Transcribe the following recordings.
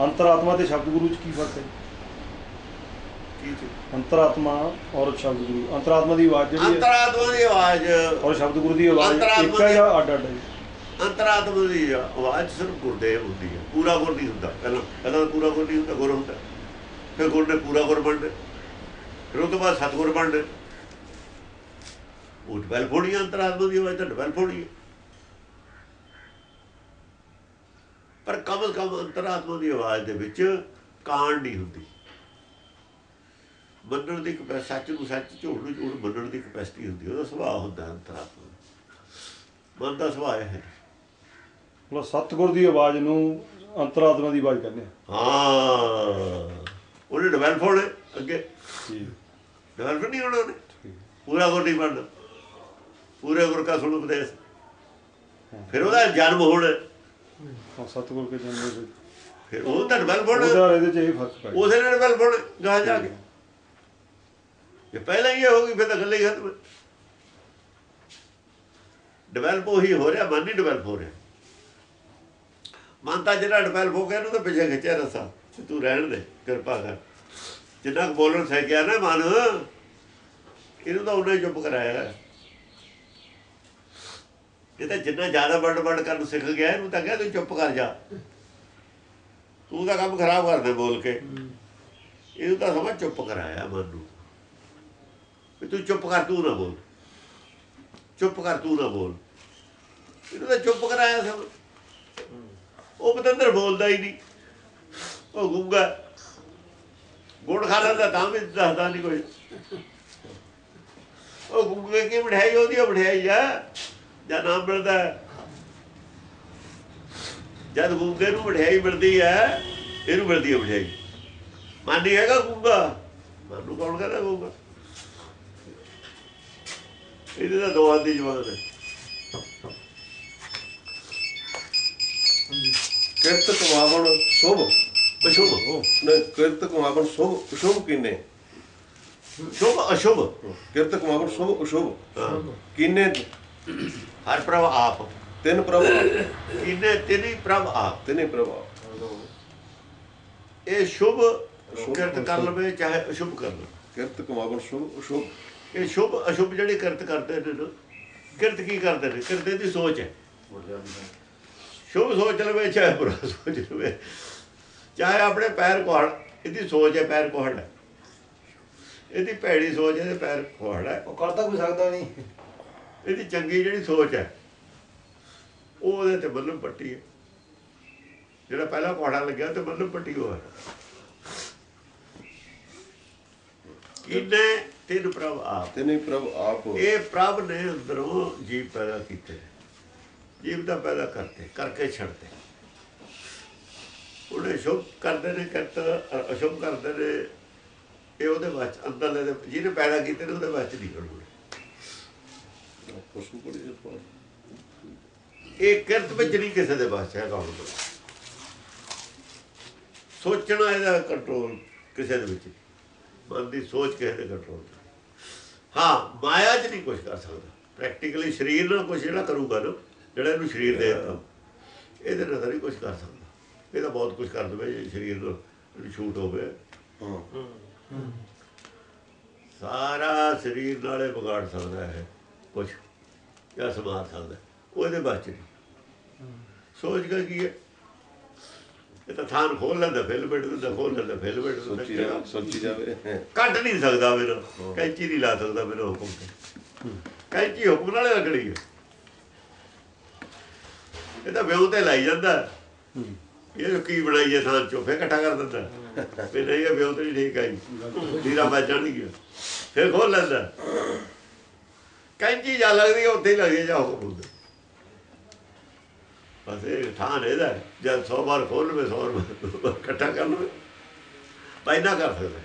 ਅੰਤਰਾਤਮਾ ਤੇ ਸ਼ਬਦ ਗੁਰੂ ਚ ਕੀ ਫ਼ਰਕ ਹੈ? ਕੀ ਚੀਜ਼? ਅੰਤਰਾਤਮਾ ਔਰ ਸ਼ਬਦ ਗੁਰੂ ਅੰਤਰਾਤਮਾ ਦੀ ਆਵਾਜ਼ ਜਿਹੜੀ ਹੈ ਅੰਤਰਾਤਮਾ ਦੀ ਆਵਾਜ਼। ਔਰ ਸ਼ਬਦ ਗੁਰੂ ਦੀ ਆਵਾਜ਼ ਇੱਕ ਹੈ ਜਾਂ ਅੱਡ ਅੱਡ ਹੈ? ਅੰਤਰਾਤਮਾ ਦੀ ਆਵਾਜ਼ ਸਿਰਫ ਗੁਰਦੇਵ ਹੁੰਦੀ ਹੈ। ਪੂਰਾ ਗੁਰ ਨਹੀਂ ਹੁੰਦਾ। ਪਹਿਲਾਂ ਪਹਿਲਾਂ ਪੂਰਾ ਗੁਰ ਨਹੀਂ ਹੁੰਦਾ ਗੁਰ ਹੁੰਦਾ। ਫਿਰ ਗੁਰ ਨੇ ਪੂਰਾ ਗੁਰ ਬਣਦੇ। ਫਿਰ ਉਹ ਤੋਂ ਬਾਅਦ ਸਤਗੁਰ ਬਣਦੇ। ਉਹ ਡਵੈਲਪ ਹੋਣੀ ਅੰਤਰਾਤਮਾ ਦੀ ਆਵਾਜ਼ ਤਾਂ ਡਵੈਲਪ ਹੋਣੀ ਹੈ। ਪਰ ਕਮ ਸੇ ਕਮ ਅੰਤਰਾਤਮਾ ਦੀ ਆਵਾਜ਼ ਦੇ ਵਿੱਚ ਕਾਂਡ ਨਹੀਂ ਹੁੰਦੀ। ਮੰਨਣ ਦੀ ਕਪੈਸਿਟੀ ਸੱਚ ਨੂੰ ਸੱਚ ਝੂਠ ਨੂੰ ਝੂਠ ਮੰਨਣ ਦੀ ਕਪੈਸਿਟੀ ਹੁੰਦੀ ਉਹਦਾ ਸੁਭਾਅ ਹੁੰਦਾ ਅੰਤਰਾਤਮਾ ਦਾ। ਮਨ ਦਾ ਸੁਭਾਅ ਹੈ। ਮਤਲਬ ਸਤਗੁਰ ਦੀ ਆਵਾਜ਼ ਨੂੰ ਅੰਤਰਾਤਮਾ ਦੀ ਆਵਾਜ਼ ਕਹਿੰਦੇ ਹਾਂ। ਉਹਨੇ ਡਿਵੈਲਪ ਹੋਣੇ ਅੱਗੇ। ਡਿਵੈਲਪ ਨਹੀਂ ਹੋਣਾ ਉਹਨੇ? ਪੂਰਾ ਗੁਰ ਨਹੀਂ ਬਣਨਾ। ਪੂਰੇ ਗੁਰ ਕਾ ਸੁਣ ਉਪਦੇਸ਼। ਫਿਰ ਉਹਦਾ ਜਨਮ ਹੋਣਾ ਹਾਂ ਸਤਗੁਰ ਕੇ ਜਨਮ ਦੇ ਵਿੱਚ। ਫਿਰ ਉਹ ਡਿਵੈਲਪ ਹੋਣਾ ਉਹਦਾ ਇਹਦੇ ਚ ਇਹ ਫ਼ਰਕ ਪੈ ਗਿਆ। ਉਸੇ ਨੇ ਡਿਵੈਲਪ ਹੋਣਾ ਗਾਹ ਜਾ ਕੇ। ਜੇ ਪਹਿਲਾਂ ਹੀ ਇਹ ਹੋ ਗਈ ਫਿਰ ਤਾਂ ਗੱਲ ਹੀ ਖਤਮ। ਡਿਵੈਲਪ ਉਹੀ ਹੋ ਰਿਹਾ ਮਨ ਨਹੀਂ ਡਿਵੈਲਪ ਹੋ ਰਿਹਾ। ਮਨ ਤਾਂ ਜਿਹੜਾ ਡਿਵੈਲਪ ਹੋ ਗਿਆ ਇਹਨੂੰ ਤਾਂ ਪਿੱਛੇ ਖਿੱਚਿਆ ਰਸਾ। ਤੇ ਤੂੰ ਰਹਿਣ ਦੇ ਕਿਰਪਾ ਕਰ। ਜਿੰਨਾ ਕੁ ਬੋਲਣ ਸਹਿ ਗਿਆ ਨਾ ਮਨ ਇਹਨੂੰ ਤਾਂ ਉਹਨੇ ਚੁੱਪ ਕਰਾਇਆ। ਇਹ ਤਾਂ ਜਿੰਨਾ ਜ਼ਿਆਦਾ ਵਰਡ ਵਰਡ ਕਰਨ ਸਿੱਖ ਗਿਆ, ਇਹਨੂੰ ਤਾਂ ਕਿਹਾ ਤੂੰ ਚੁੱਪ ਕਰ ਜਾ। ਤੂੰ ਤਾਂ ਕੰਮ ਖਰਾਬ ਕਰਦੇ ਬੋਲ ਕੇ। ਇਹਨੂੰ ਤਾਂ ਸਮਾਂ ਚੁੱਪ ਕਰਾਇਆ ਮਨ ਨੂੰ। ਵੀ ਤੂੰ ਚੁੱਪ ਕਰ, ਤੂੰ ਨਾ ਬੋਲ। ਚੁੱਪ ਕਰ, ਤੂੰ ਨਾ ਬੋਲ। ਇਹਨੂੰ ਤਾਂ ਚੁੱਪ ਕਰਾਇਆ ਸਭ। ਉਹ ਪਤੰਦਰ ਬੋਲਦਾ ਹੀ ਨਹੀਂ। ਉਹ ਗੁੰਗਾ। ਗੁੜ ਖਾ ਲੈਂਦਾ, ਤਾਂ ਵੀ ਦੱਸਦਾ ਨਹੀਂ ਕੋਈ। ਉਹ ਗੁੰਗੇ ਕੀ ਮਠਿਆਈ, ਉਹਦੀ ਉਹ ਮਠਿਆਈ ਆ। ਜਾਂ ਨਾਮ ਮਿਲਦਾ ਹੈ। ਜਦ ਗੁੰਗੇ ਨੂੰ ਮਠਿਆਈ ਮਿਲਦੀ ਹੈ ਇਹਨੂੰ ਮਿਲਦੀ ਹੈ ਮਠਿਆਈ ਮਨ ਹੈਗਾ ਗੁੰਗਾ। ਮਨ ਕੌਣ ਕਹਿੰਦਾ ਗੁੰਗਾ? ਇਹਦੇ ਤਾਂ ਦੋਹਾਂ ਦੀ ਜਵਾਨ ਹੈ। ਕਿਰਤ ਕਮਾਵਣ ਸ਼ੁਭ। ਅਸ਼ੁਭ। ਨਾ ਕਿਰਤ ਕਮਾਵਣ ਸ਼ੁਭ ਸ਼ੁਭ ਕਿਨੇ? ਸ਼ੁਭ ਅਸ਼ੁਭ। ਕਿਰਤ ਕਮਾਵਣ ਸ਼ੁਭ ਅਸ਼ੁਭ। ਕਿਨੇ? ਹਰ ਪ੍ਰਭ ਆਪ। ਤਿੰਨ ਪ੍ਰਭ ਕਿਨੇ ਤਿਨੀ ਪ੍ਰਭ ਆਪ? ਤਿੰਨੇ ਪ੍ਰਭ ਇਹ ਸ਼ੁਭ ਕਿਰਤ ਕਰ ਲਵੇ ਚਾਹੇ ਅਸ਼ੁਭ ਕਰ ਲਵੇ ਕਿਰਤ ਕਮਾਵਣ ਸ਼ੁਭ ਅਸ਼ੁਭ। ਇਹ ਸ਼ੁਭ ਅਸ਼ੁਭ ਜਿਹੜੇ ਕਿਰਤ ਕਰਦੇ ਨੇ ਕਿਰਤ ਕੀ ਕਰਦੇ ਨੇ? ਕਿਰਤ ਦੀ ਸੋਚ ਹੈ। ਸ਼ੁਭ ਸੋਚ ਲਵੇ ਚਾਹੇ ਬੁਰਾ ਸੋਚ ਲਵੇ। ਚਾਹੇ ਆਪਣੇ ਪੈਰ ਕੋਹੜ ਇਹਦੀ ਸੋਚ ਹੈ ਪੈਰ ਕੋਹੜ ਹੈ ਇਹਦੀ ਭੈੜੀ ਸੋਚ ਹੈ ਤੇ ਪੈਰ ਕੋਹੜ ਹੈ ਉਹ ਕਰਦਾ ਕੋਈ ਸਕਦਾ ਨਹੀਂ। ਇਹਦੀ ਚੰਗੀ ਜਿਹੜੀ ਸੋਚ ਹੈ ਉਹ ਉਹਦੇ ਤੇ ਬੱਲਮ ਪੱਟੀ ਹੈ। ਜਿਹੜਾ ਪਹਿਲਾ ਕੋਹੜਾ ਲੱਗਿਆ ਤੇ ਬੱਲਮ ਪੱਟੀ ਹੋਇਆ ਕਿਨੇ ਤਿੰਨ ਪ੍ਰਭ ਆਪ। ਤਿੰਨੇ ਪ੍ਰਭ ਆਪ ਇਹ ਪ੍ਰਭ ਨੇ ਅੰਦਰੋਂ ਜੀਵ ਪੈਦਾ ਕੀਤੇ। ਜੀਵ ਦਾ ਪੈਦਾ ਕਰਤੇ ਕਰਕੇ ਛੱਡਤੇ। ਉਹਨੇ ਸ਼ੁਭ ਕਰਦੇ ਨੇ ਕਰਤ ਅਸ਼ੁਭ ਕਰਦੇ ਨੇ। ਇਹ ਉਹਦੇ ਵਿੱਚ ਅੰਦਰਲੇ ਜਿਹਨੇ ਪੈਦਾ ਕੀਤੇ ਨੇ ਉਹਦੇ ਵਿੱਚ ਨਹੀਂ ਕਰੂਗੇ ਇਹ ਕਿਰਤ ਵਿੱਚ ਨਹੀਂ ਕਿਸੇ ਦੇ ਵਾਸਤੇ ਹੈਗਾ ਹੁਣ ਸੋਚਣਾ ਇਹਦਾ ਕੰਟਰੋਲ ਕਿਸੇ ਦੇ ਵਿੱਚ। ਮਨ ਦੀ ਸੋਚ ਕਿਸੇ ਦੇ ਕੰਟਰੋਲ ਹਾਂ ਮਾਇਆ 'ਚ ਨਹੀਂ ਕੁਝ ਕਰ ਸਕਦਾ। ਪ੍ਰੈਕਟੀਕਲੀ ਸਰੀਰ ਨਾਲ ਕੁਝ ਜਿਹੜਾ ਕਰੂਗਾ ਨਾ ਜਿਹੜਾ ਇਹਨੂੰ ਸਰੀਰ ਦੇ ਦਿੱਤਾ। ਇਹਦੇ ਨਾਲ ਨਹੀਂ ਕੁਝ ਕਰ ਸਕਦਾ। ਇਹ ਤਾਂ ਬਹੁਤ ਕੁਝ ਕਰ ਦੇਵੇ ਜੇ ਸਰੀਰ ਇਹਨੂੰ ਛੂਟ ਹੋਵੇ। ਹਾਂ। ਸਾਰਾ ਸਰੀਰ ਨਾਲੇ ਵਿਗਾੜ ਸਕਦਾ ਹੈ ਕੁਝ ਜਾਂ ਸਮਾਰ ਸਕਦਾ। ਉਹਦੇ ਬਾਅਦ ਚ ਨਹੀਂ। ਸੋਚ ਕੇ ਕੀ ਹੈ? ਇਹ ਤਾਂ ਥਾਨ ਖੋਲ ਲੈਂਦਾ ਫਿਲ ਬਿਟ ਦਿੰਦਾ ਖੋਲ ਲੈਂਦਾ ਫਿਲ ਬਿਟ ਸੋਚੀ ਜਾਵੇ ਸੋਚੀ ਜਾਵੇ। ਕੱਢ ਨਹੀਂ ਸਕਦਾ ਮੇਰਾ ਕੈਂਚੀ ਨਹੀਂ ਲਾ ਸਕਦਾ ਮੇਰਾ ਹੁਕਮ ਤੇ। ਕੈਂਚੀ ਹੁਕਮ ਨਾਲੇ ਲੱਗਣੀ ਹੈ। ਇਹ ਤਾਂ ਵਿਉ ਤੇ ਲਾਈ ਜਾਂਦਾ। ਇਹ ਕੀ ਬਣਾਈਏ ਥਾਂ ਚੋਂ ਫੇ ਇਕੱਠਾ ਕਰ ਦਿੰਦਾ। ਨਹੀਂ ਇਹ ਵਿਉ ਤੇ ਨਹੀਂ ਠੀਕ ਆਈ। ਢੀਰਾ ਵੱਜ ਨਹੀਂ ਗਿਆ। ਫਿਰ ਖੋਲ ਲੈਂਦਾ। ਕੈਂਚੀ ਜਾ ਲੱਗਦੀ ਉੱਥੇ ਹੀ ਲੱਗਦੀ ਹੈ ਜਾ ਬਸ ਇਹ ਥਾਂ ਇਹਦਾ, ਜਦ 100 ਵਾਰ ਖੋਲ ਲਵੇ 100 ਵਾਰ ਇਕੱਠਾ ਕਰ ਲਵੇ। ਪੈਦਾ ਕਰ ਸਕਦਾ।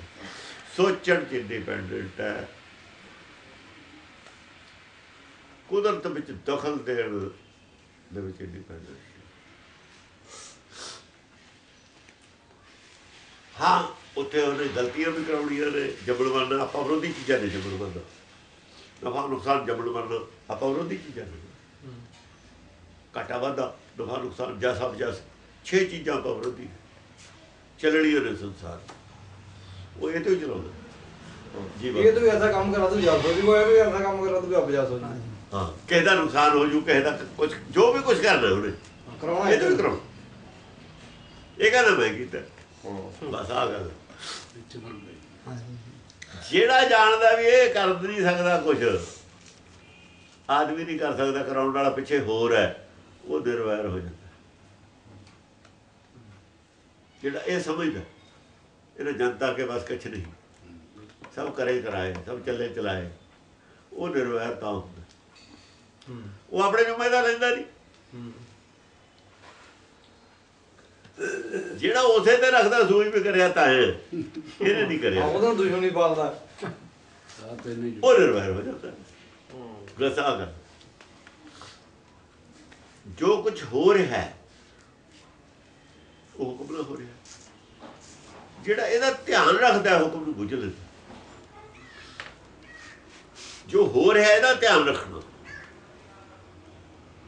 ਸੋਚਣ ਚ ਡਿਪੈਂਡੈਂਟ ਹੈ। ਕੁਦਰਤ ਵਿੱਚ ਦਖਲ ਦੇਣ ਦੇ ਵਿੱਚ ਡਿਪੈਂਡੈਂਟ ਹਾਂ। ਉੱਥੇ ਉਹਨੇ ਗਲਤੀਆਂ ਵੀ ਕਰਾਉਣੀਆਂ ਨੇ ਜਬਲ ਆਪਾਂ ਵਿਰੋਧੀ ਚੀਜ਼ਾਂ ਨੇ ਜਬਲ ਨਫਾ ਨੁਕਸਾਨ ਜਬਲ ਮਰਨਾ ਆਪਾਂ ਵਿਰੋਧੀ ਚੀਜ਼ਾਂ ਨੇ ਘਾਟਾ ਵਾਧਾ ਨਫਾ ਨੁਕਸਾਨ ਜਸ ਜਸ ਛੇ ਚੀਜ਼ਾਂ ਆਪਾਂ ਵਿਰੋਧੀ। ਚੱਲਣੀ ਉਹਨੇ ਸੰਸਾਰ। ਉਹ ਇਹ ਤੋਂ ਹੀ ਚਲਾਉਂਦਾ। ਜੀ ਇਹ। ਤੂੰ ਐਸਾ ਕੰਮ ਕਰਾ ਤੂੰ ਜਾ ਸੋ ਜੀ ਕੋਈ ਵੀ ਐਸਾ ਕੰਮ ਕਰਾ ਤੂੰ ਆਪ ਜਾ ਸੋ ਜੀ। ਹਾਂ ਕਿਸੇ ਦਾ ਨੁਕਸਾਨ ਹੋ ਜੂ ਕਿਸੇ ਦਾ ਕੁਝ ਜੋ ਵੀ ਕੁਝ ਕਰਨਾ ਉਹਨੇ ਕਰਾਉਣਾ ਇਹ ਤੋਂ ਕਰਾਉਣਾ। ਇਹ ਕਹਿੰਦਾ ਮੈਂ ਕੀਤਾ। ਹਾਂ। ਬਸ ਆ ਗੱਲ। ਜਿਹੜਾ ਜਾਣਦਾ ਵੀ ਇਹ ਕਰ ਨਹੀਂ ਸਕਦਾ ਕੁਝ ਆਦਮੀ ਨਹੀਂ ਕਰ ਸਕਦਾ ਕਰਾਉਣ ਵਾਲਾ ਪਿੱਛੇ ਹੋਰ ਹੈ ਉਹ ਨਿਰਵੈਰ ਹੋ ਜਾਂਦਾ। ਜਿਹੜਾ ਇਹ ਸਮਝਦਾ ਇਹਨੇ ਜਨਤਾ ਕੇ ਬਸ ਕੁਛ ਨਹੀਂ। ਸਭ ਕਰੇ ਕਰਾਏ ਸਭ ਚੱਲੇ ਚਲਾਏ ਉਹ ਨਿਰਵੈਰ ਤਾਂ ਹੁੰਦਾ। ਉਹ ਆਪਣੇ ਜ਼ਿੰਮੇਦਾਰ ਲੈਂਦਾ ਨਹੀਂ। ਜਿਹੜਾ ਉਸੇ ਤੇ ਰੱਖਦਾ ਸੂਝ ਵੀ ਕਰਿਆ ਤਾਂ ਹੈ। ਇਹਨੇ ਨਹੀਂ ਕਰਿਆ। ਉਹਦਾ ਦੁਸ਼ਮਣੀ ਪਾਲਦਾ ਉਹ ਨਿਰਵੈਰ ਹੋ ਜਾਂਦਾ। ਗਸਾ ਕਰ ਜੋ ਕੁਝ ਹੋ ਰਿਹਾ ਹੈ ਉਹ ਹੁਕਮ ਨਾਲ ਹੋ ਰਿਹਾ। ਜਿਹੜਾ ਇਹਦਾ ਧਿਆਨ ਰੱਖਦਾ ਹੁਕਮ ਨੂੰ ਬੁੱਝ ਲੈਂਦਾ। ਜੋ ਹੋ ਰਿਹਾ ਇਹਦਾ ਧਿਆਨ ਰੱਖਣਾ।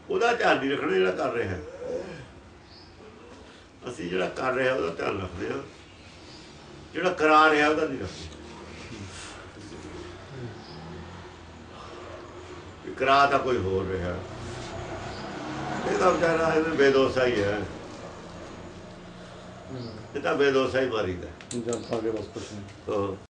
ਉਹਦਾ ਧਿਆਨ ਨਹੀਂ ਰੱਖਣਾ ਜਿਹੜਾ ਕਰ ਰਿਹਾ ਹੈ। ਅਸੀਂ ਜਿਹੜਾ ਕਰ ਰਿਹਾ ਉਹਦਾ ਧਿਆਨ ਰੱਖਦੇ ਹਾਂ। ਜਿਹੜਾ ਕਰਾ ਰਿਹਾ ਉਹਦਾ ਨਹੀਂ ਰੱਖਦੇ। ਕਰਾ ਤਾਂ ਕੋਈ ਹੋਰ ਰਿਹਾ। ਇਹ ਤਾਂ ਵਿਚਾਰਾ ਇਹ ਬੇਦੋਸਾ ਹੀ ਹੈ। ਇਹ ਤਾਂ ਬੇਦੋਸਾ ਹੀ ਮਾਰੀਦਾ। ਜਨਤਾ ਕੇ ਬਸ ਕੁਛ ਨਹੀਂ। ਹਾਂ।